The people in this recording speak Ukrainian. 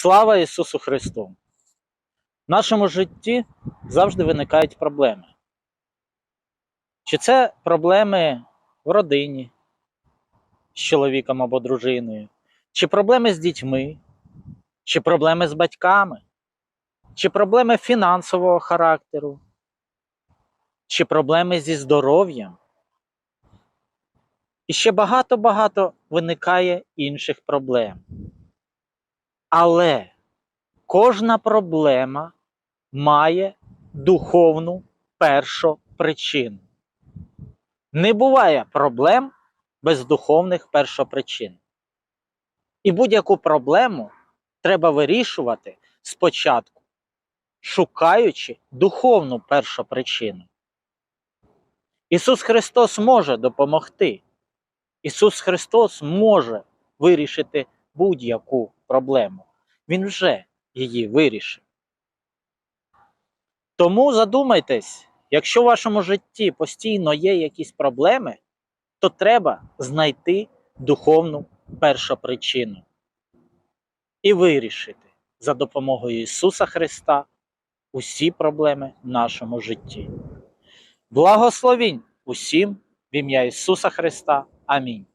Слава Ісусу Христу! В нашому житті завжди виникають проблеми. Чи це проблеми в родині з чоловіком або дружиною, чи проблеми з дітьми, чи проблеми з батьками, чи проблеми фінансового характеру, чи проблеми зі здоров'ям. І ще багато-багато виникає інших проблем. Але кожна проблема має духовну першу причину. Не буває проблем без духовних першопричин. І будь-яку проблему треба вирішувати спочатку, шукаючи духовну першопричину. Ісус Христос може допомогти. Ісус Христос може вирішити будь-яку проблему. Він вже її вирішив. Тому задумайтесь, якщо в вашому житті постійно є якісь проблеми, то треба знайти духовну першопричину і вирішити за допомогою Ісуса Христа усі проблеми в нашому житті. Благословінь усім в ім'я Ісуса Христа. Амінь.